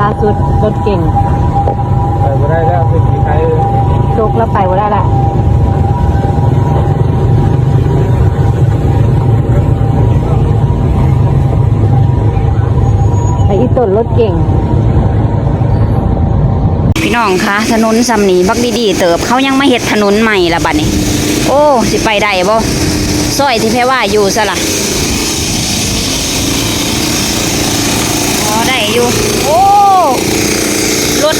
ล่าสุดรถเก่งไปไม่ได้แล้วเป็นสีไทยตกแล้วไปว่าได้ละไปอีต้นรถเก่ง พี่น้องคะถนนซำนี้บักดีๆเติบเขายังไม่เฮ็ดถนนใหม่ละบัดนี้ โอ้ สิไปได้บ่ซอยที่แพ้ว่าอยู่ซะละ อยู่ โอ้รถ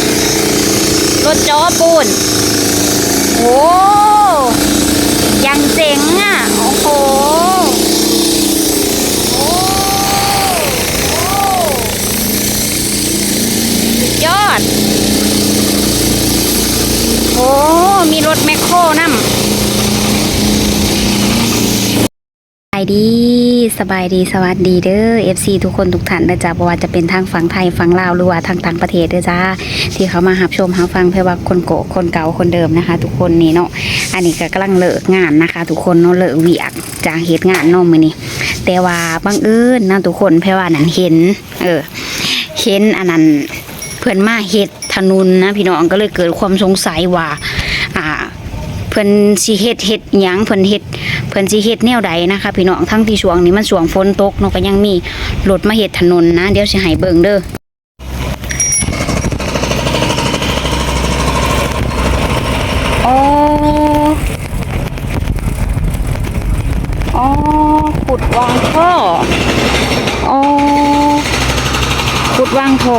รถจอปูน โอ้ยังเจ๋งอะ โอ้โหโอ้ยอด โอ้ มีรถแมคโครนำสบายดี สบายดีสวัสดีเด้อ FC ทุกคนทุกท่านนะจ๊ะบ่ว่าจะเป็นทางฝั่งไทยฝั่งลาวหรือว่าทางต่างประเทศเด้อจ้าที่เขามาหับชมหับฟังเพื่อว่าคนโกคนเก่าคนเดิมนะคะ ทุกคนนี่เนาะอันนี้ก็กำลังเลิกงานนะคะ ทุกคนเนาะเลิกเวียกจากเหตุงานเนาะมื้อนี้แต่ว่าบังเอิญนะทุกคนเพราะว่านั้นเห็น เออเห็นอันนั้นเพื่อนมาเฮ็ดถนนนะพี่น้องก็เลยเกิดความสงสัยว่า อ่า เพิ่นสิเฮ็ดเฮ็ดหยังเพิ่นเฮ็ดเพิ่นสิเฮ็ดแนวใดนะคะพี่น้องทั้งที่ช่วงนี้มันช่วงฝนตกเนาะก็ยังมีรถมาเฮ็ดถนนนะ เดี๋ยวสิให้เบิ่งเด้ออ๋ออ๋อขุดวางท่ออ๋อขุดวางท่อ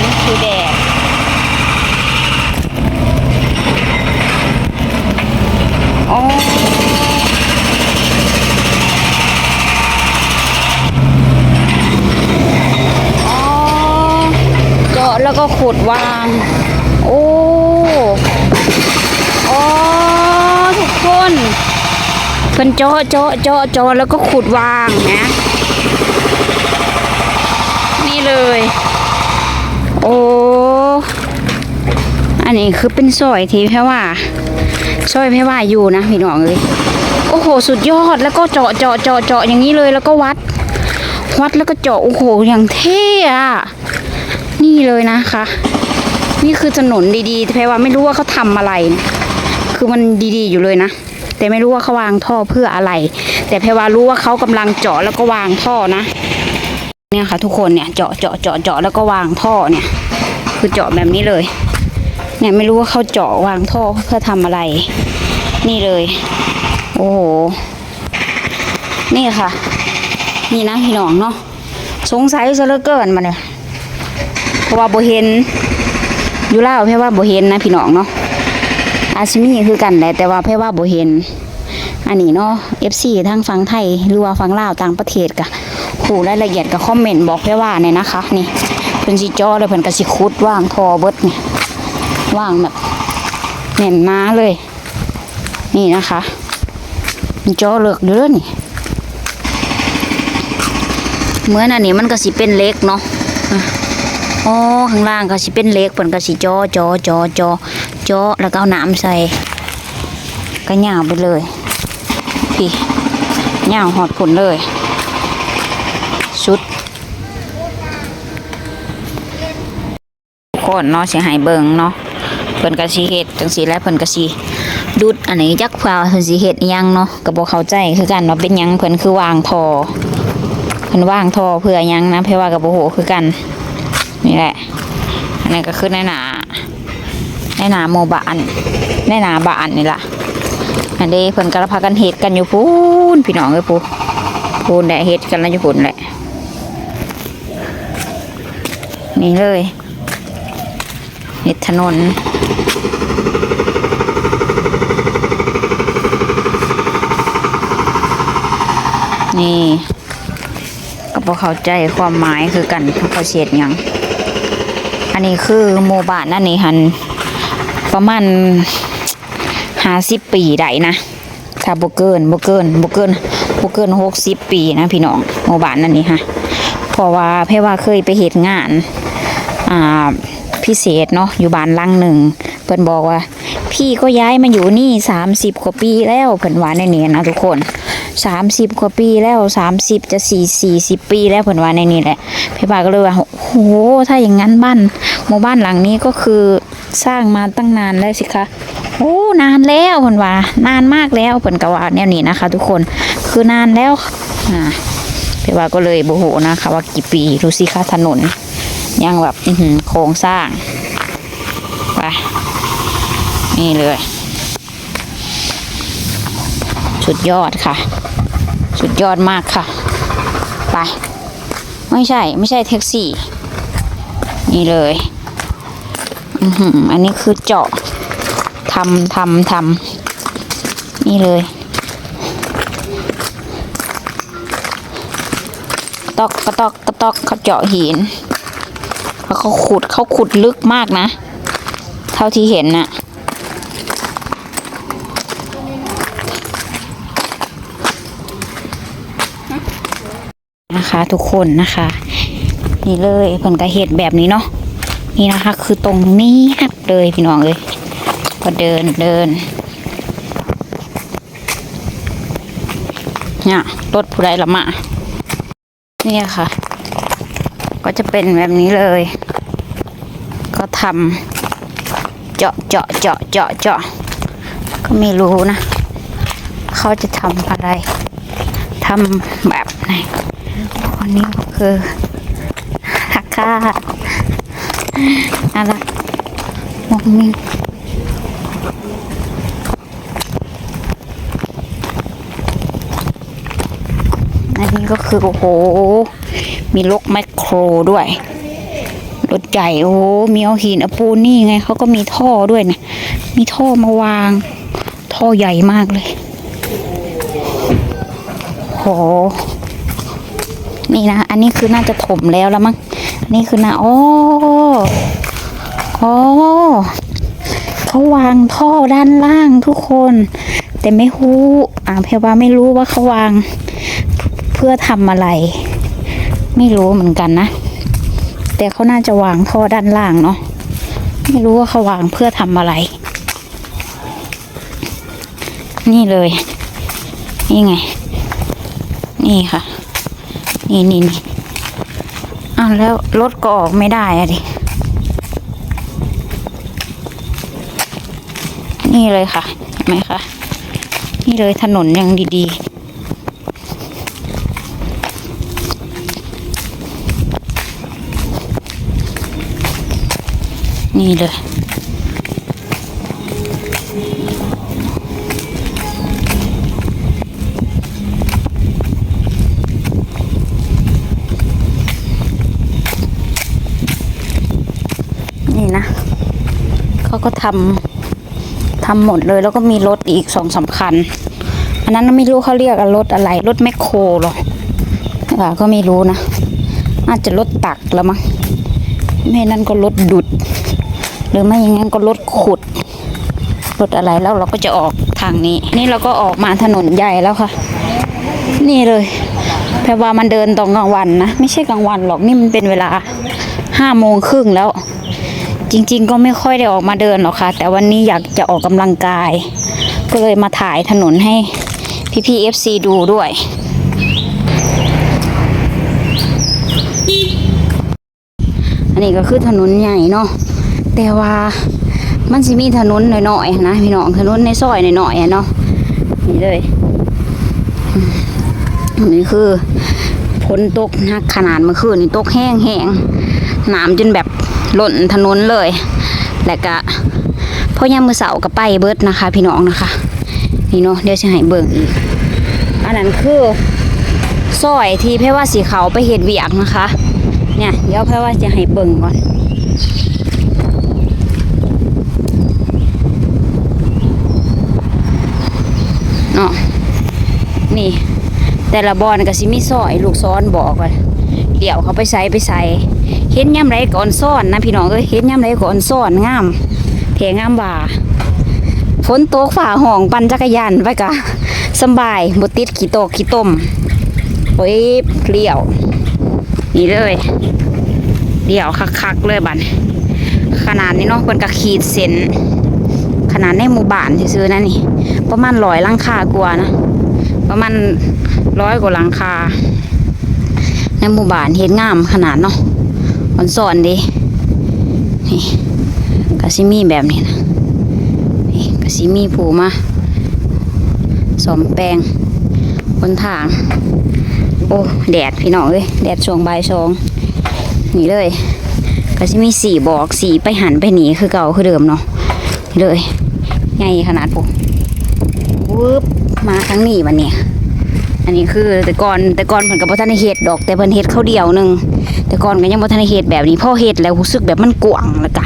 นี่คือแดดอ๋ออ๋อเจาะแล้วก็ขุดวาง โอ้โอ๋อทุกคนเพิ่นเจาะเจาะเจาะเจาะแล้วก็ขุดวางนะ นี่เลย โอ้อันนี้คือเป็นซอยที่แพ่ว่าซอยแพ่ว่าอยู่นะพี่น้องเลยโอ้โหสุดยอดแล้วก็เจาะเจาะเจาะเจาะอย่างนี้เลยแล้วก็วัด วัดแล้วก็เจาะโอ้โหอย่างเท่อะนี่เลยนะคะ นี่คือถนนดีๆแพ่ว่าไม่รู้ว่าเขาทำอะไร คือมันดีๆอยู่เลยนะ แต่ไม่รู้ว่าเขาวางท่อเพื่ออะไร แต่แพ่ว่ารู้ว่าเขากำลังเจาะแล้วก็วางท่อนะเนี่ยค่ะทุกคนเนี่ยเจาะเจาะเจาะเจาะแล้วก็วางท่อเนี่ย คือเจาะแบบนี้เลย เนี่ยไม่รู้ว่าเขาเจาะวางท่อเพื่อทำอะไร นี่เลย โอ้โหนี่ค่ะ นี่นะพี่น้องเนาะสงสัยซะเหลือเกินมาเนี่ยเพราะว่าโบเห็น อยู่แล้วเพราะว่าโบเห็นนะพี่น้องเนาะอาชิมีคือกันแหละแต่ว่าเพราะว่าโบเห็น อันนี้เนาะ FC ทั้งฝั่งไทยหรือว่าฝั่งลาวต่างประเทศกะผู้รายละเอียดก็คอมเมนต์บอกเพราะว่าเนี่ยนะคะ นี่เพิ่นสิจ่อเลยเพิ่นก็สิขุดว่างทอเบิดนี่ว่างแบบเน่นมาเลย นี่นะคะมันจอเลือกเด้อนี่เหมือนอันนี้มันก็สิเป็นเล็กเนาะ อ๋อข้างล่างก็สิเป็นเล็กเพิ่นก็สิจอจอจอจอจอแล้วก็เอาน้ำใส่ก็ย่าวไปเลยพี่ย่าวหอดผลเลยชุดคนเนาะสิให้เบิ่งเนาะเพิ่นก็สิเฮ็ดจังซี่แล้วเพิ่นก็สิดุดอันนี้จักพาเพิ่นสิเฮ็ดยังเนาะก็บ่เข้าใจคือกันว่าเป็นยังเพิ่นคือวางทอเพิ่นวางทอเพื่อยังนะเพราะว่าก็บ่ฮู้คือกัน นี่แหละ อันนี้ก็คือในหนาในหนาหมู่บ้านในหนาบ้านนี่ล่ะ อันนี้เพิ่นก็พากันเฮ็ดกันอยู่พูนพี่น้องเอ้ยพูพูนแหละเฮ็ดกันแล้วอยู่พูนแหละ นี่เลยเฮ็ดถนนนี่ ก็พอเข้าใจความหมายคือกันเขาเสียดยังอันนี้คือโมบานนั่นนี่หันประมาณห้าสิบปีได้นะถ้าบ่เกินบ่เกินบ่เกินบ่เกินหกสิบปีนะพี่น้องโมบานนั่นนี่ฮะเพราะว่าเพ่ว่าเคยไปเหตุงานอ่าพิเศษเนาะอยู่บ้านลังหนึ่งเพิ่นบอกว่า พี่ก็ย้ายมาอยู่นี่สามสิบกว่าปีแล้วเพิ่นว่าในนี้นะทุกคน สามสิบกว่าปีแล้วสามสิบจะสี่สี่สิบปีแล้วเพิ่นว่าในนี้แหละพี่ปาก็เลยว่าโอ้โหถ้าอย่างนั้นบ้านหมู่บ้านหลังนี้ก็คือสร้างมาตั้งนานแล้วสิคะโอ้นานแล้วเพิ่นว่านานมากแล้วเพิ่นก็ว่าแนวนี้นะคะ ทุกคนคือนานแล้วอ่าพี่ปาก็เลยโมโหนะคะว่ากี่ปีดูสิคะถนนยังแบบโครงสร้างไปนี่เลย สุดยอดค่ะ สุดยอดมากค่ะ ไป ไม่ใช่ ไม่ใช่แท็กซี่ นี่เลยอืมอันนี้คือเจาะทำทำทำนี่เลย ตอกกระตอกกระตอกเขาเจาะหินแล้วเขาขุดเขาขุดลึกมากนะ เท่าที่เห็นน่ะ นะคะ ทุกคนนะคะ นี่เลยเพิ่นก็เห็ดแบบนี้เนาะนี่นะคะ คือตรงนี้ครับเลยพี่น้องเลยก็เดินเดินเนี่ยรถผู้ใดละมาเนี่ยค่ะ ก็จะเป็นแบบนี้เลย ก็ทำเจาะเจาะเจาะเจาะเจาะก็ไม่รู้นะ เขาจะทำอะไรทำแบบไหน คนนี้ก็คือทักค่าอะไรมองนี่อันนี้ก็คือ โอ้โห มีรถแมคโครด้วยรถใหญ่โอ้โหมีเอาหินเอาปูนนี่ไงเขาก็มีท่อด้วยนะมีท่อมาวาง ท่อใหญ่มากเลยโห นี่นะ อันนี้คือน่าจะถมแล้วแล้วมั้งนนี้คือน่าโอ้โอ้เขาวางท่อด้านล่างทุกคน แต่ไม่รู้อ่าเพว่าไม่รู้ว่าเขาวาง เพื่อทำอะไร ไม่รู้เหมือนกันนะ แต่เขาน่าจะวางท่อด้านล่างเนาะ ไม่รู้ว่าเขาวางเพื่อทำอะไร นี่เลย นี่ไง นี่ค่ะ นี่นี่นี่อ้าวแล้วรถก็ออกไม่ได้อะดิ นี่เลยค่ะเห็นไหมคะ นี่เลยถนนยังดีๆนี่เลย นี่นะเขาก็ทำทำหมดเลยแล้วก็มีรถอีกสองสามคัญ อันนั้นไม่รู้เขาเรียกรถอะไรรถแมคโครหรอ่าก็ไม่รู้นะ น่าจะรถตักแล้วมั้งไม่นั่นก็รถดุด หรือไม่อย่างนั้นก็รถขุดรถอะไรแล้วเราก็จะออกทางนี้ นี่เราก็ออกมาถนนใหญ่แล้วค่ะ นี่เลยแปลว่ามันเดินตอนกลางวันนะ ไม่ใช่กลางวันหรอกนี่มันเป็นเวลาห้าโมงครึ่งแล้ว จริง ๆ ก็ไม่ค่อยได้ออกมาเดินหรอกค่ะ แต่วันนี้อยากจะออกกำลังกาย ก็เลยมาถ่ายถนนให้พี่ๆ FC ดูด้วยอันนี้ก็คือถนนใหญ่เนาะแต่ว่ามันสิมีถนนหน่อยๆนะพี่น้องถนนในซอยหน่อยๆอะเนาะนี่เลยนนี้คือฝนตกหนักขนาดเมื่อคืนนี่ตกแห้งแห้งๆน้ำจนแบบ หล่นถนนเลย และก็พอยามมือเสาร์ก็ไปเบิดนะคะ พี่น้องนะคะ นี่เนาะเดี๋ยวจะให้เบิ่งอีก อันนั้นคือซอยที่เพรว่าสีเขาไปเห็ดเวียกนะคะ เนี่ยเดี๋ยวเพรว่าจะให้เบิ่งก่อนเนาะนี่ แต่ละบอนก็สิมีซอย ลูกซ้อนบอกว่าเดี๋ยวเขาไปใส่ไปใส่ เห็นย่ำไรก่อนซ่อนนะพี่น้องเอ้ยเห็นย่ำไรก่อนซ่อนงามเทงามบ่าฝนตกฝ่าห้องปั่นจักรยานไปกะสบายบติดขี้ตกขี้ต้มโอ้ยเลี้ยว นี่เลยเลี้ยวคักๆเลยบันขนาดนี้เนาะเพิ่นก็ขีดเส้นขนาดในหมู่บ้านซื่อๆนะนี่ ประมาณร้อยลังคากว่านะประมาณร้อยกว่าลังคาในหมู่บ้านเฮ็ดงามขนาดเนาะ มันสอนดินี่ก็สิมีแบบนี้นะนี่ก็สิมีผูมาสอมแปลงบนทาง โอ้ แดดพี่น้องเอ้ยแดดช่วงบ่ายสองนี่เลยก็สิมีสีบอกสีไปหันไปหนีคือเก่าคือเดิมเนาะนี่เลยใหญ่ขนาดปุ๊บวืบมาทั้งนี้วันนี้ อันนี้คือแต่ก่อนแต่ก่อนเพิ่นก็บ่ทันเฮ็ดดอก แต่เพิ่นเฮ็ดข้าวเดียวหนึ่ง แต่ก่อนก็ยังบ่ทันเฮ็ดแบบนี้พอเฮ็ดแล้วรู้สึกแบบมันกว้างแล้วก็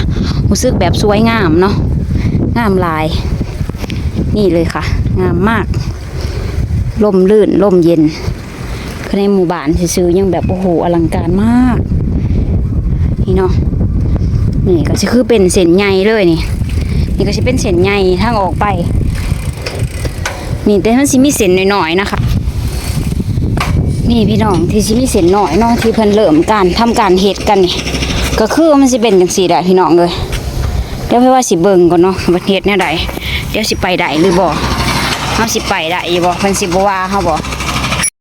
รู้สึกแบบสวยงามเนาะงามลาย นี่เลยค่ะ งามมากลมลื่นลมเย็นคือในหมู่บ้านซื่อๆยังแบบโอ้โหอลังการมาก นี่เนาะนี่ก็สิคือเป็นเส้นใหญ่เลยนี่ นี่ก็สิเป็นเส้นใหญ่ทางออกไป นี่แต่มันสิมีเส้นหน่อยๆนะคะ นี่พี่น้องที่สิมีเส้นหน่อยเนาะที่เพิ่นเริ่มการทำการเห็ดกันนี่ก็คือมันสิเป็นจังสี่ได้พี่น้องเลยเดี๋ยวพี่ว่าสิเบิ่งก่อนเนาะว่าเทศเนี่ยใดเดี๋ยวสิไปได้หรือบ่เฮาสิไปได้อยู่บ่เพิ่นสิบ่ว่าเฮาบ่